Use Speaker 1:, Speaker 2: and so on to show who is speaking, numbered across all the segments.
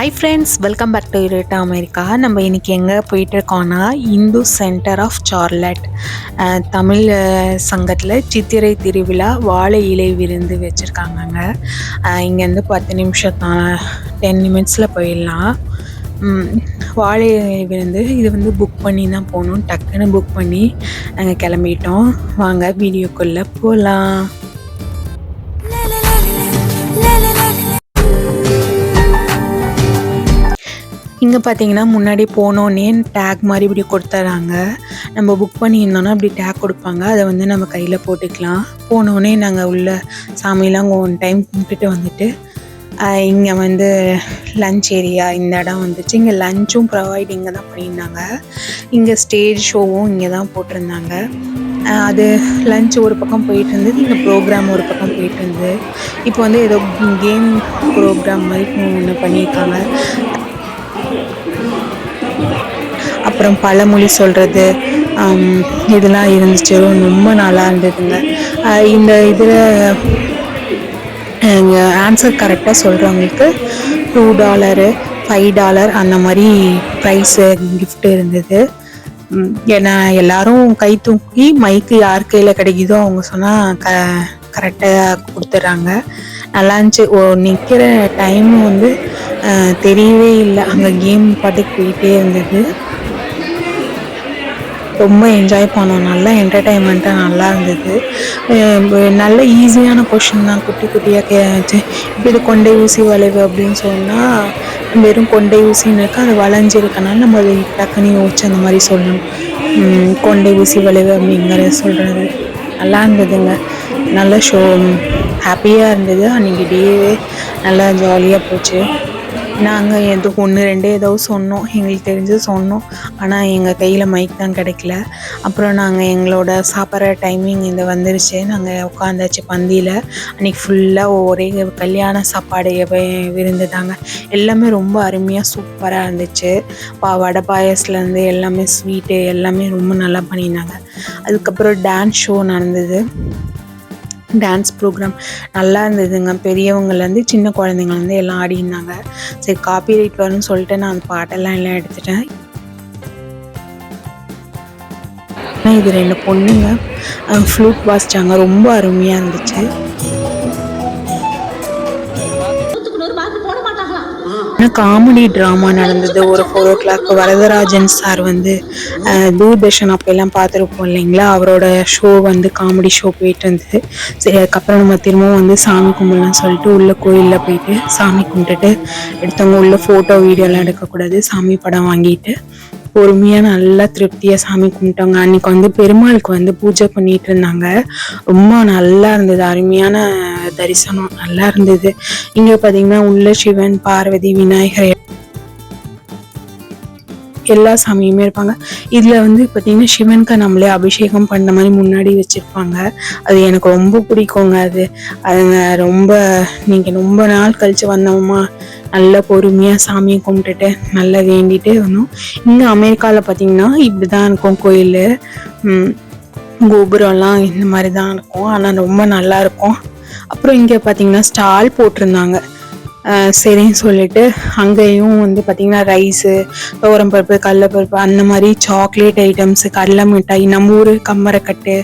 Speaker 1: Hi friends welcome back to இரேட்டா America நம்ம இன்றைக்கி எங்கே போயிட்டுருக்கோன்னா Hindu centre of Charlotte Tamil சங்கத்தில் சித்திரை திருவிழா வாழை இலை விருந்து வச்சுருக்காங்கங்க. இங்கேருந்து பத்து நிமிஷம் தான் டென் நிமிட்ஸில் போயிடலாம் வாழை இலை விருந்து இது வந்து புக் பண்ணி தான் போகணும். டக்குன்னு புக் பண்ணி நாங்கள் கிளம்பிட்டோம். வாங்க வீடியோக்குள்ளே போகலாம் இங்கே பார்த்தீங்கன்னா முன்னாடி போனோன்னே டேக் மாதிரி இப்படி கொடுத்துட்றாங்க நம்ம புக் பண்ணியிருந்தோன்னா அப்படி டேக் கொடுப்பாங்க. அதை வந்து நம்ம கையில் போட்டுக்கலாம். போனோடனே நாங்கள் உள்ள சாமியெல்லாம் ஒன் டைம் கும்பிட்டுட்டு வந்துட்டு இங்கே வந்து லஞ்ச் ஏரியா இந்த இடம் வந்துச்சு. இங்கே லஞ்சும் ப்ரொவைட் இங்கே தான் பண்ணியிருந்தாங்க. இங்கே ஸ்டேஜ் ஷோவும் இங்கே தான் போட்டிருந்தாங்க. அது லஞ்ச் ஒரு பக்கம் போயிட்டு இருந்தது இங்கே ப்ரோக்ராம் ஒரு பக்கம் போயிட்டு இருந்தது. இப்போ வந்து ஏதோ கேம் ப்ரோக்ராம் மாதிரி ஒன்று பண்ணியிருக்காங்க. அப்புறம் பழமொழி சொல்கிறது இதெல்லாம் இருந்துச்சு. ரொம்ப நல்லா இருந்ததுங்க. இந்த இதில் ஆன்சர் கரெக்டாக சொல்கிறவங்களுக்கு டூ டாலரு ஃபைவ் டாலர் அந்த மாதிரி ப்ரைஸு கிஃப்ட்டு இருந்தது. ஏன்னா எல்லாரும் கை தூக்கி மைக்கு யார் கையில் கிடைக்குதோ அவங்க சொன்னால் க கரெக்டாக கொடுத்துட்றாங்க. நல்லா இருந்துச்சு. ஓ நிற்கிற டைம் வந்து தெரியவே இல்லை. அங்கே கேம் பாட்டுக்கு போயிட்டே இருந்தது. ரொம்ப என்ஜாய் பண்ணோம். நல்லா என்டர்டைன்மெண்ட்டாக நல்லா இருந்தது. நல்ல ஈஸியான கொஷின் தான். குட்டி குட்டியாக கேச்சு இப்போ இது கொண்டை ஊசி வளைவு அப்படின்னு சொன்னால் வெறும் கொண்டை ஊசின்னு இருக்கு அது வளைஞ்சிருக்கனால நம்ம அதை டக்குன்னு யோசிச்சு அந்த மாதிரி சொல்லணும். கொண்டை ஊசி வளைவு அப்படிங்கிறத சொல்கிறது நல்லா இருந்ததுங்க. நல்ல ஷோ ஹாப்பியாக இருந்தது. அன்றைக்கி டேவே நல்லா ஜாலியாக போச்சு. நாங்கள் ஏதோ ஒன்று ரெண்டு ஏதோ சொன்னோம். எங்களுக்கு தெரிஞ்சு சொன்னோம். ஆனால் எங்கள் கையில் மைக் தான் கிடைக்கல. அப்புறம் நாங்கள் எங்களோட சாப்பிட்ற டைமிங் இந்த வந்துருச்சு. நாங்கள் உட்காந்தாச்சு பந்தியில். அன்றைக்கி ஃபுல்லாக ஒரே கல்யாண சாப்பாடு வி- விருந்து தாங்க எல்லாமே ரொம்ப அருமையாக சூப்பராக இருந்துச்சு. பா வடை பாயசத்துலேருந்து எல்லாமே ஸ்வீட்டு எல்லாமே ரொம்ப நல்லா பண்ணியிருந்தாங்க. அதுக்கப்புறம் டான்ஸ் ஷோ நடந்தது. டான்ஸ் ப்ரோக்ராம் நல்லா இருந்ததுங்க. பெரியவங்கலேருந்து சின்ன குழந்தைங்கலேருந்து எல்லாம் ஆடினாங்க சரி காப்பி ரைட் வரும்னு சொல்லிட்டு நான் அந்த பாட்டெல்லாம் எல்லாம் எடுத்துட்டேன். ஆனா இது ரெண்டு பொண்ணுங்க. ஃப்ளூட் வாசிச்சாங்க. ரொம்ப அருமையாக இருந்துச்சு. காமெடி ட்ராமா நடந்தது. ஒரு four o'clock Varadarajan sir வந்து தூர்தர்ஷன் அப்போல்லாம் பார்த்துருப்போம் இல்லைங்களா? அவரோட ஷோ வந்து காமெடி ஷோ போயிட்டு இருந்தது. சரி அதுக்கப்புறம் நம்ம திரும்பவும் வந்து சாமி கும்பிடலாம் சொல்லிட்டு உள்ள கோயிலில் போயிட்டு சாமி கும்பிட்டுட்டு எடுத்தவங்க உள்ள ஃபோட்டோ வீடியோலாம் எடுக்கக்கூடாது. சாமி படம் வாங்கிட்டு பொறுமையாக நல்லா திருப்தியாக சாமி கும்பிட்டோங்க. அன்னைக்கு வந்து பெருமாளுக்கு வந்து பூஜை பண்ணிட்டு இருந்தாங்க. ரொம்ப நல்லா இருந்தது. அருமையான தரிசனம். நல்லா இருந்தது. இங்கே பார்த்தீங்கன்னா உள்ள சிவன் பார்வதி விநாயகர் எல்லா சாமியுமே இருப்பாங்க. இதில் வந்து பார்த்தீங்கன்னா சிவனுக்கு நம்மளே அபிஷேகம் பண்ண மாதிரி முன்னாடி வச்சுருப்பாங்க. அது எனக்கு ரொம்ப பிடிக்குங்க அது. அதுங்க ரொம்ப நீங்கள் ரொம்ப நாள் கழித்து வந்தோமா நல்லா பொறுமையாக சாமியை கும்பிட்டுட்டு நல்லா வேண்டிட்டு வந்தோம் இங்கே அமெரிக்காவில் பார்த்தீங்கன்னா இப்படி தான் இருக்கும் கோயில். கோபுரம்லாம் இந்த மாதிரி தான் இருக்கும். ஆனால் ரொம்ப நல்லா இருக்கும். அப்புறம் இங்கே பார்த்தீங்கன்னா ஸ்டால் போட்டிருந்தாங்க. சரின்னு சொல்லிட்டு அங்கேயும் வந்து பார்த்தீங்கன்னா ரைஸு பருப்பு கடலப்பருப்பு அந்த மாதிரி சாக்லேட் ஐட்டம்ஸு கடலை மிட்டாய் நம்ம ஊர் கம்மரக்கட்டு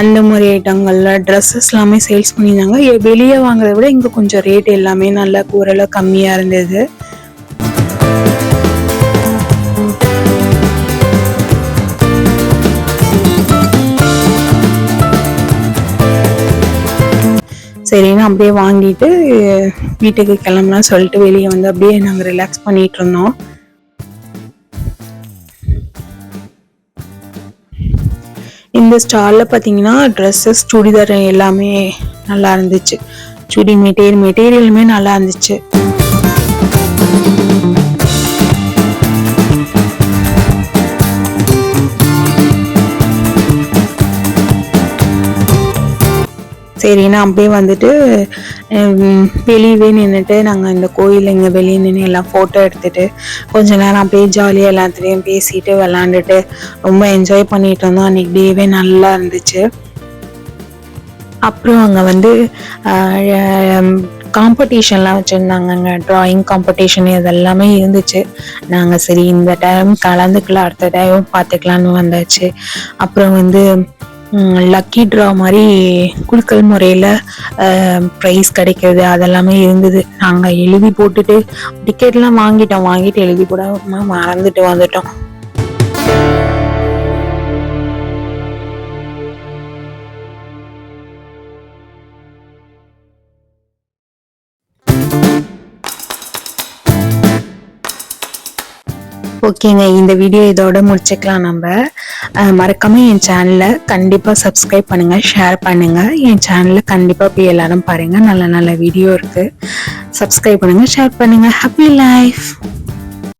Speaker 1: அந்த மாதிரி ஐட்டங்கள்ல ட்ரெஸ்ஸஸ் எல்லாமே சேல்ஸ் பண்ணியிருந்தாங்க. வெளியே வாங்குறத விட இங்கே கொஞ்சம் ரேட் எல்லாமே நல்லா ஓரளவு கம்மியாக இருந்தது. சரின்னு அப்படியே வாங்கிட்டு வீட்டுக்கு கிளம்பலாம் சொல்லிட்டு வெளியே வந்து அப்படியே நாங்கள் ரிலாக்ஸ் பண்ணிட்டு இருந்தோம். இந்த ஸ்டாலில் பார்த்தீங்கன்னா ட்ரெஸ்ஸஸ் சுடிதார் எல்லாமே நல்லா இருந்துச்சு. சுடி மெட்டீரியல் மெட்டீரியலுமே நல்லா இருந்துச்சு. சரின்னு அப்படியே வந்துட்டு வெளியவே நின்றுட்டு நாங்கள் இந்த கோயில் இங்கே வெளியே நின்று எல்லாம் ஃபோட்டோ எடுத்துட்டு கொஞ்ச நேரம் அப்படியே ஜாலியாக எல்லாத்துலேயும் பேசிட்டு விளாண்டுட்டு ரொம்ப என்ஜாய் பண்ணிட்டு இருந்தோம். அன்றைக்கி டேவே நல்லா இருந்துச்சு. அப்புறம் அங்கே வந்து காம்படிஷன்லாம் வச்சுருந்தாங்கங்க ட்ராயிங் காம்படிஷன் இதெல்லாமே இருந்துச்சு. நாங்கள் சரி இந்த டைம் கலந்துக்கலாம் அடுத்த டைம் பார்த்துக்கலான்னு வந்தாச்சு. அப்புறம் வந்து லக்கி ட்ரா மாதிரி குழுக்கள் முறையில் ப்ரைஸ் கிடைக்கிறது அதெல்லாமே இருந்தது. நாங்கள் எழுதி போட்டுட்டு டிக்கெட்லாம் வாங்கிட்டோம். வாங்கிட்டு எழுதி கூட மறந்துட்டு வந்துட்டோம். ஓகேங்க இந்த வீடியோ இதோட முடிச்சுக்கலாம் நம்ம. மறக்காமல் மறக்காம என் சேனலை கண்டிப்பாக சப்ஸ்கிரைப் பண்ணுங்க ஷேர் பண்ணுங்க. என் சேனலை கண்டிப்பாக போய் எல்லாரும் பாருங்க நல்ல நல்ல வீடியோ இருக்கு. சப்ஸ்கிரைப் பண்ணுங்க ஷேர் பண்ணுங்க. Happy life